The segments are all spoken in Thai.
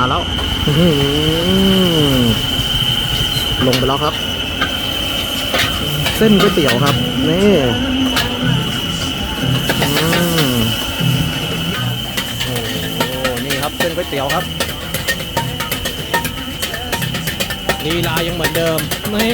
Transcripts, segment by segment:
มาแล้วลงไปแล้วครับ เส้นก๋วยเตี๋ยวครับ นี่โอ้โหนี่ครับเส้นก๋วยเตี๋ยวครับลีลายังเหมือนเดิมนี่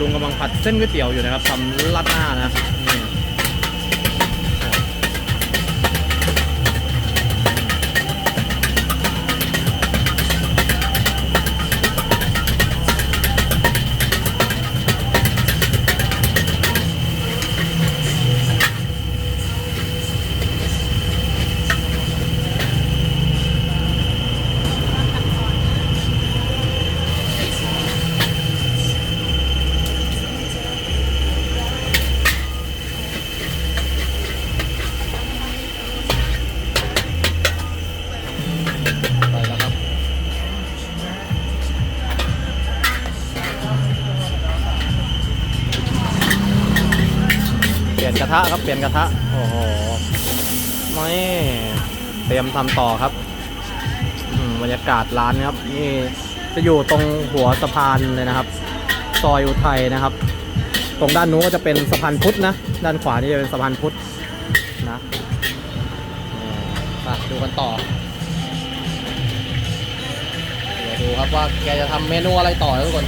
ลุงกำลังผัดเส้นก๋วยเตี๋ยวอยู่นะครับทำราดหน้านะ ทะครับเปลี่ยนกระทะโอ้โหไม่เตรียมทำต่อครับอืมบรรยากาศร้านครับนี่จะอยู่ตรงหัวสะพานเลยนะครับ ซอยอุทัยนะครับ ตรงด้านนู้นก็จะเป็นสะพานพุทธนะด้านขวานี่จะเป็นสะพานพุทธนะมาดูกันต่อเดี๋ยวดูครับว่าแกจะทำเมนูอะไรต่อทุกคน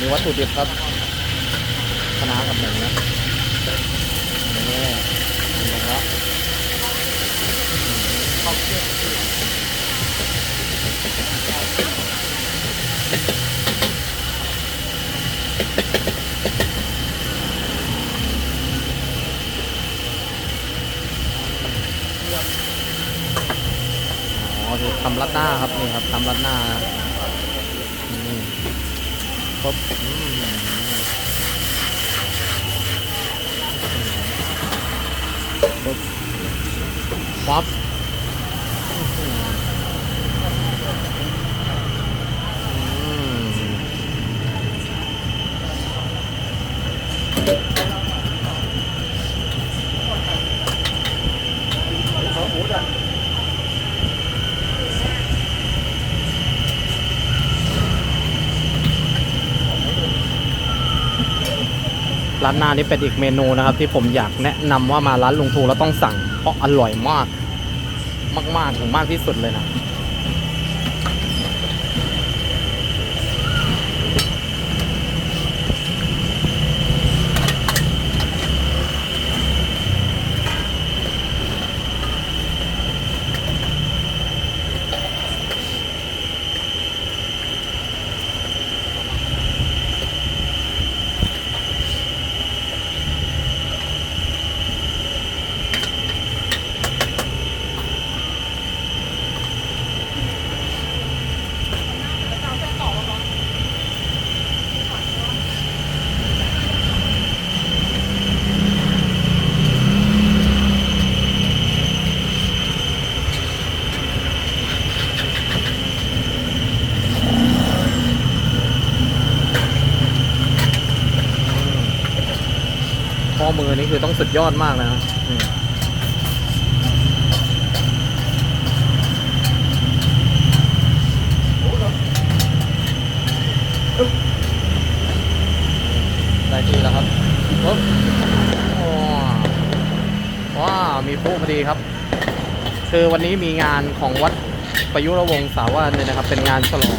นนี้วัตถุดิบครับคณะกับหมูนะนี่นะครับอ๋อคือทำรัดหน้าครับนี่ครับทำรัดหน้านะนี่ปุ๊บอืมปุ๊บปั๊บอืม ร้านหน้านี่เป็นอีกเมนูนะครับ ที่ผมอยากแนะนำว่ามาร้านลุงทูแล้วต้องสั่งเพราะอร่อยมาก มากๆถึงมากที่สุดเลยนะ ข้ อมือนี่คือต้องสุดยอดมากนะอืมได้ที่แล้วครับปุ๊บว้าวมีผู้พอดีครับ คือวันนี้มีงานของวัดประยุรวงศาวาสเนี่ยนะครับ เป็นงานฉลอง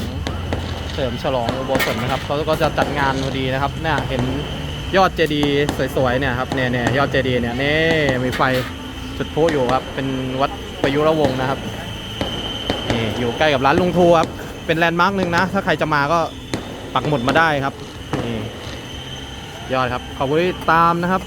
เสริมฉลองอุโบสถนะครับเขาก็จะจัดงานพอดีนะครับเนี่ยเห็น ยอดเจดีย์สวยๆเนี่ยครับเนี่ยเนี่ยยอดเจดีย์เนี่ยนี่มีไฟจุดพลุอยู่ครับ เป็นวัดประยุรวงศ์นะครับนี่อยู่ใกล้กับร้านลุงทูครับเป็นแลนด์มาร์กหนึ่งนะ ถ้าใครจะมาก็ปักหมุดมาได้ครับนี่ยอดครับขอบคุณตามนะครับ